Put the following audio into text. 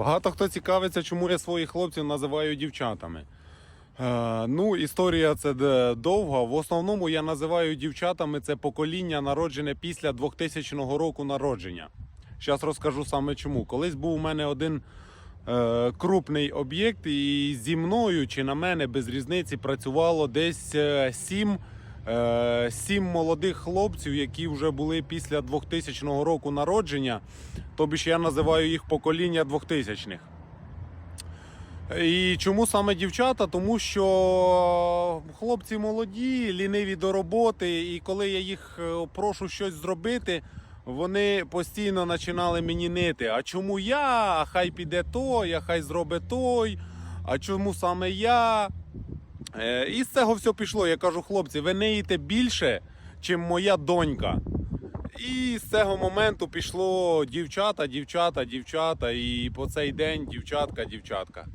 Багато хто цікавиться, чому я своїх хлопців називаю дівчатами. Е, ну, історія це довга. В основному я називаю дівчатами це покоління, народжене після 2000 року народження. Зараз розкажу саме чому. Колись був у мене один е, крупний об'єкт, і зі мною чи на мене без різниці працювало десь е, сім, е, сім молодих хлопців, які вже були після 2000 року народження. Тобі ж я називаю їх покоління 2000-х. І чому саме дівчата? Тому що хлопці молоді, ліниві до роботи, і коли я їх е, прошу щось зробити, вони постійно починали мені нити. А чому я? А хай піде той, а хай зробить той, а чому саме я? Е, І з цього все пішло. Я кажу, хлопці, ви неїте більше, ніж моя донька. І з цього моменту пішло дівчата, дівчата, дівчата, і по цей день дівчатка, дівчатка.